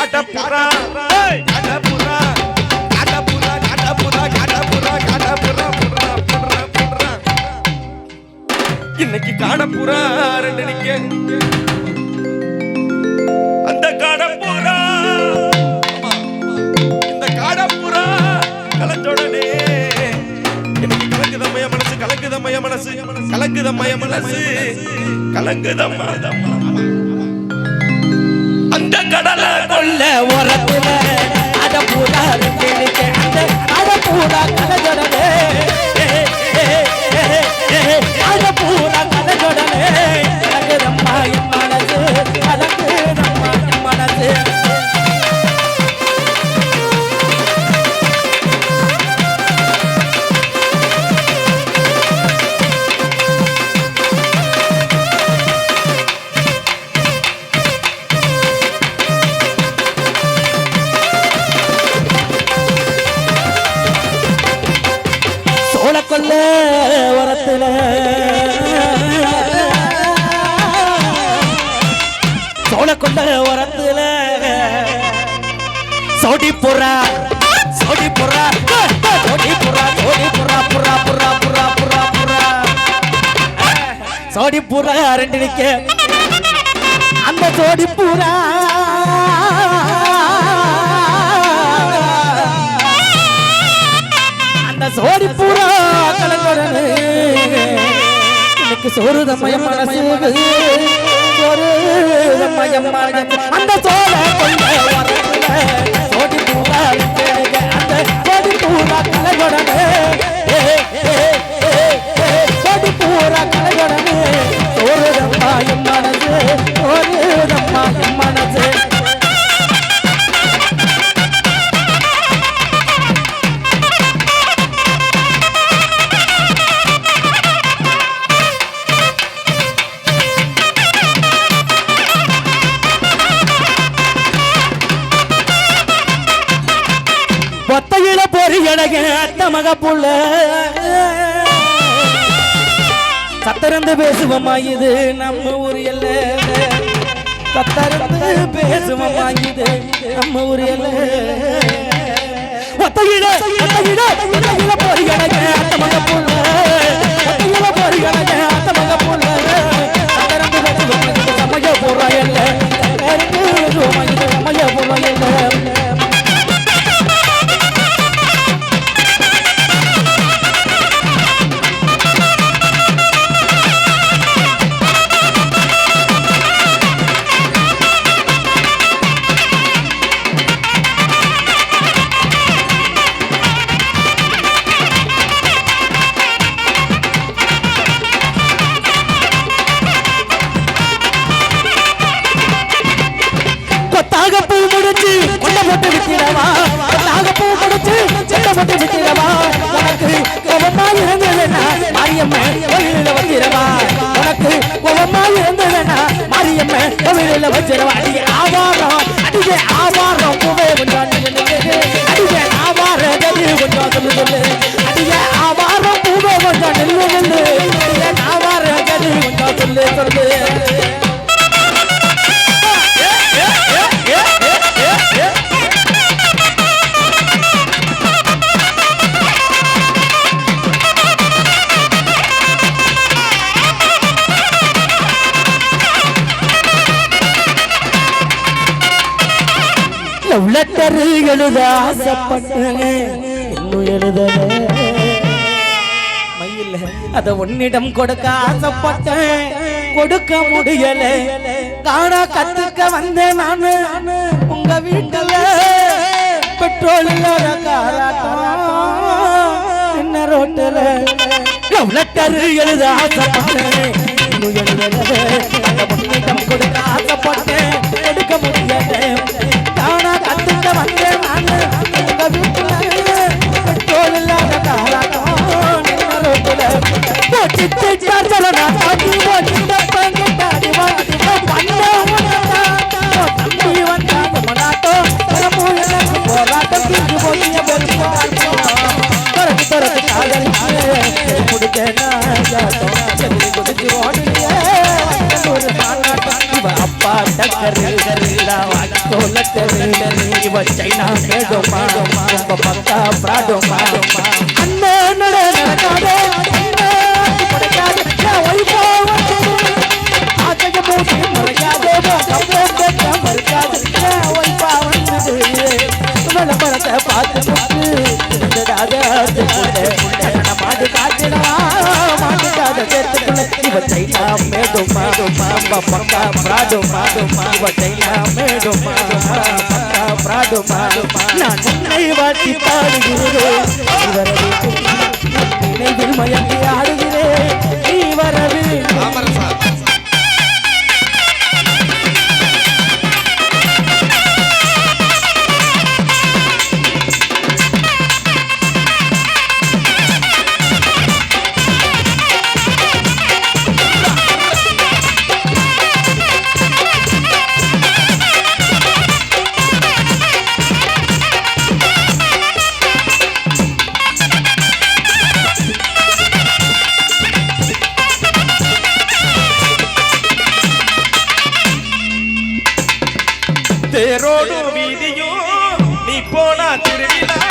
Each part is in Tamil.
காட்டப்புறா. காட்டப்புறா. காட்டப்புறா காட்டப்புறா காட்டப்புறா காட்டப்புறா புறா புறா புறா. இன்னைக்கு காடப்புறா ரெண்டு நிக்க. அந்த காடப்புறா. இந்த காடப்புறா கலஞ்சோடனே. இன்னைக்கு கலங்குதம்மைய மனசு கலங்குதம்மைய மனசு கலங்குதம்மைய மனசு கலங்குதம்மா அந்த கடலை கொள்ள உரத்துல. அத பூரா அந்த அத பூரா கலஜொடனே சோடி ரெண்டு நிக்க. அந்த சோடி புறா அந்த சோடி பூரா கலந்துடனே எனக்கு சோறு தம்மயம் மனசு. சோறு தம்மயம் மனசு. அந்த சோழ கொண்ட புள்ள. சத்தருந்து பேசுவோமா இது நம்ம ஊர் எல்ல. சத்தருந்து பேசுவோமா இது நம்ம ஊர் எல்ல. ஒத்தையில ஒத்தையில ஒத்தையில போரி எனக்கு புள்ள. போரி எனக்கு அத்த புள்ள. சத்தரந்து பேசுவோமா சமய கொண்ட போட்டு விக்கிறவா கொத்தாக பூ முடிச்சு கொண்ட போட்டு விக்கிறவா உனக்கு கோபமா இருந்ததுன்னா மாரியம்மன் கோவிலில் வச்சிரவா உனக்கு கோபமா இருந்ததுன்னா மாரியம்மன் கோவிலில் வச்சிரவா அடிய ஆவாரம் அடிய ஆவாரம் பூவே கொஞ்சம் நில்லு, நில்லு. அடிய ஆவார கொஞ்சம் சொல்லு. எழுத ஆசைப்பட்டேன். இன்னும் எழுதல மயில் அத உன்னிடம் கொடுக்க ஆசைப்பட்டேன். கொடுக்க முடியல. காண கத்துக்க வந்தேன் நானு. உங்க வீட்டுல பெட்ரோல் இல்லாத காராட்டம் என்ன ரோட்டுல? லெட்டர் எழுத ஆசைப்பட்டேன். இன்னும் எழுதல உன்னிடம் கொடுக்க ஆசைப்பட்டேன். கொடுக்க முடியல. அப்பா டக்கரு இவ சைனா மேடோமா இப்ப பக்கா பிராடோமா அண்ணே நட நடக்காதே பார்த்து மேடுமா பக்கா பிராடுமா இவ சைனா மேடுமா பக்கா பிராடுமா நான் உன்னை வாட்டி பாடுகிறேன். இவரது போனா திருவிழா.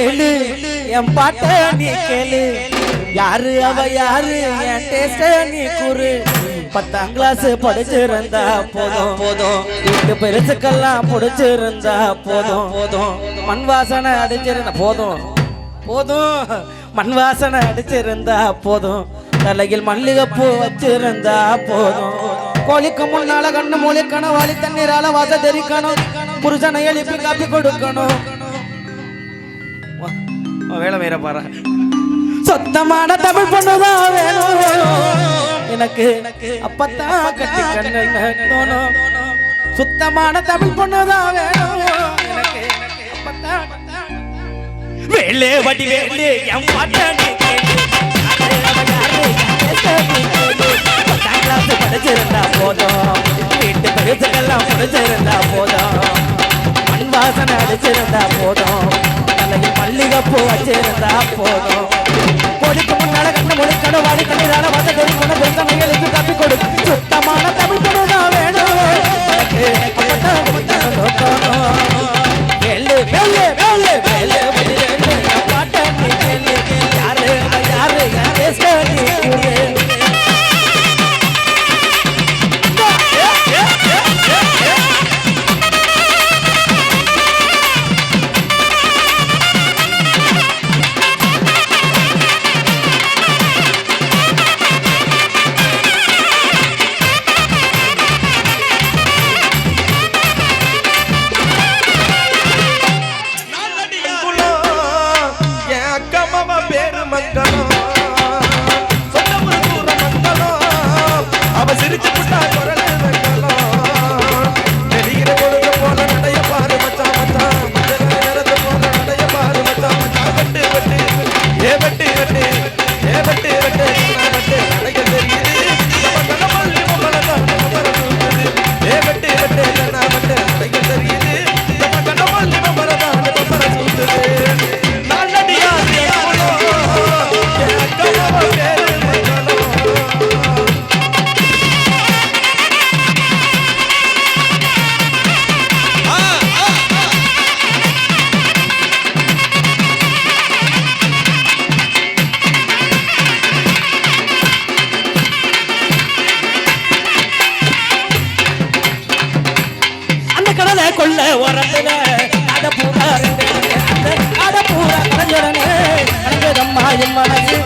கேளு. என் பாட்ட நீ கேளு. யாரு அவ யாரு? என் டேஸ்ட நீ குரு பத்தாம் கிளாஸ் படிச்சிருந்தா போதும். போதும் வீட்டு பெருசுக்கெல்லாம் பிடிச்சிருந்தா போதும். போதும் மண் வாசனை அடிச்சிருந்தா போதும். போதும். மண் வாசனை அடிச்சிருந்தா போதும். தலையில் மல்லிகைப்பூ வச்சிருந்தா போதும். கோழிக்கு முன்னால கண்ணு மூலிக்கணும் வாலி தண்ணீரால வாச தெரிக்கணும் புருஷனை எழுப்பி காப்பி கொடுக்கணும். வேலை வேற பாரு. சொத்தமான தமிழ் பொண்ணுதான் வேணும். எனக்கு அப்பத்தான் கட்டி கண்ணு சுத்தமான தமிழ் பொண்ணுதான் வேணும். எனக்கு அப்பத்தான். வேலே வடி வேலே என் பாட்ட நீ கேளு. யாரு அவ யாரு, என் பேச்ச நீ கேளு. பத்தாம் class படிச்சிருந்தா போதும். வீட்டு பெருசுக்கெல்லாம் முடிச்சிருந்தா போதும். மண் வாசனை அடிச்சிருந்தா போதும். தலையில் மல்லிகைப்பூ வச்சிருந்தா போதும். கொடிக்கு முன்னால கண்ணு முடிக்கணும் வாடி கண்ணீரால வந்த தெரிக்கணும் பெருசமைகளுக்கு தப்பி ரெண்டு கடலை கொள்ள உரத்துல அத பூரா ரெண்டு பூரா கலைஞரனே அங்கே என் மனசு.